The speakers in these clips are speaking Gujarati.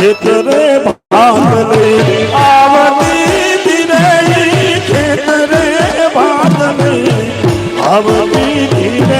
ખેતરે ભાગની આવતી દિને ખેતરે ભાગની આવતી દિને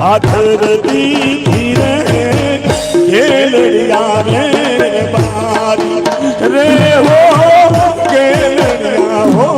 પાથર દી ધીરે કેલડિયા રે બારી રે હો કેલડિયા હો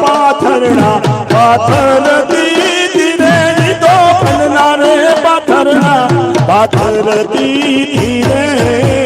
પાથરણા પાથર ધીરે જીતો ફલના રે પાથરણા પાથર ધીરે